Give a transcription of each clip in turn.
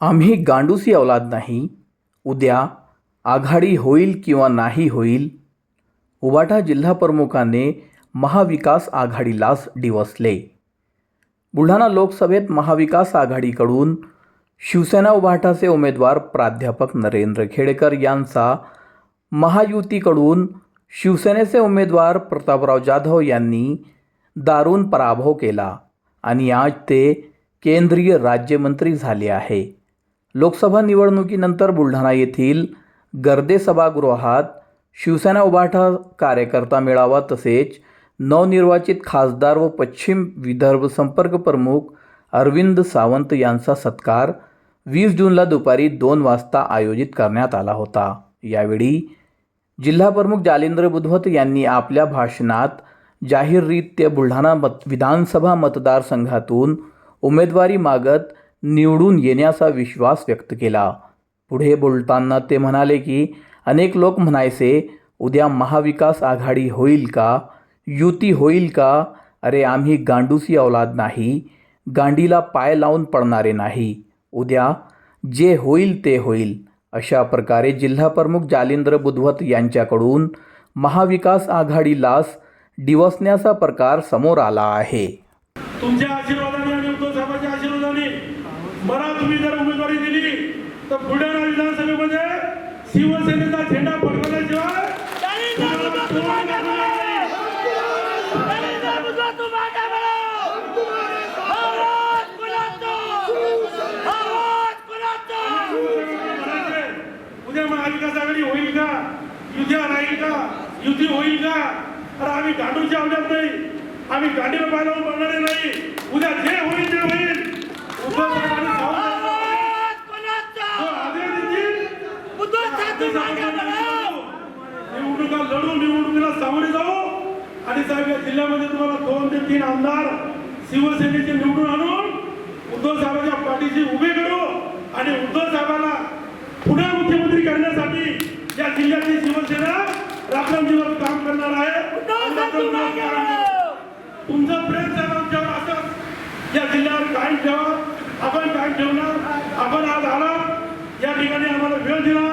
आम्ही गांडूसी अवलाद नाही. उद्या आघाडी होईल किंवा नाही होईल उबाटा जिल्हाप्रमुखाने महाविकास आघाडीलाच डिवसले. बुलढाणा लोकसभेत महाविकास आघाडीकडून शिवसेना उभाटाचे उमेदवार प्राध्यापक नरेंद्र खेडेकर यांचा महायुतीकडून शिवसेनेचे उमेदवार प्रतापराव जाधव यांनी दारुण पराभव केला आणि आज ते केंद्रीय राज्यमंत्री झाले आहे. लोकसभा निवडणुकीनंतर बुलढाणा येथील गर्दे सभागृहात शिवसेना उभाठा कार्यकर्ता मेळावा तसेच नवनिर्वाचित खासदार व पश्चिम विदर्भ संपर्क प्रमुख अरविंद सावंत यांचा सत्कार वीस जूनला दुपारी दोन वाजता आयोजित करण्यात आला होता. यावेळी जिल्हाप्रमुख जालेंद्र बुधवत यांनी आपल्या भाषणात जाहीररित्या बुलढाणा मत विधानसभा मतदारसंघातून उमेदवारी मागत निवडून येण्याचा विश्वास व्यक्त केला. पुढे बोलताना ते म्हणाले की अनेक लोक म्हणायचे उद्या महाविकास आघाडी होईल का? युती होईल का? अरे आम्ही गांडूसी औलाद नाही. गांडीला पाय लावून पडणारे नाही. उद्या जे होईल ते होईल. अशा प्रकारे जिल्हाप्रमुख जालिंद्र बुधवत यांच्याकडून महाविकास आघाडीलाच डिवसण्याचा प्रकार समोर आला आहे. तुमच्या आशीर्वादाने आणि उद्धव साहेबांच्या आशीर्वादाने मला तुम्ही जर उमेदवारी दिली तर बुलढाणा विधानसभेमध्ये शिवसेनेचा झेंडा फडकवल्याशिवाय उद्या महाविकास आघाडी होईल का? युती राहील का? युती होईल का? अरे आम्ही गांडूच्या आवडत नाही. आम्ही गांडीवर पाहिलं पडणारे नाही. उद्या जे होईल ते होईल उद्धव साहेबांनी सावध जो आदेश देतील, निवडणुका लढू निवडणुकीला सामोरे जाऊ. आणि साहेब या जिल्ह्यामध्ये तुम्हाला दोन ते तीन आमदार शिवसेनेचे निवडून आणून उद्धव साहेबांच्या पाठीशी उभे करू आणि उद्धव साहेबांना पुन्हा मुख्यमंत्री करण्यासाठी या जिल्ह्याची शिवसेना रात्रंदिवस काम करणार आहे. तुमचं प्रेम साहेब आमच्यावर असंच या जिल्ह्यावर कायम ठेवा. आपण कायम ठेवणार. आपण आज आला या ठिकाणी आम्हाला वेळ दिला.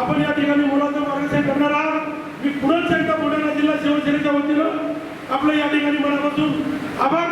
आपण या ठिकाणी मुलाचं मार्गदर्शन करणार आहात. मी पुढंच एकदा बुलढाणा जिल्हा शिवसेनेच्या वतीनं आपलं या ठिकाणी मनापासून आभार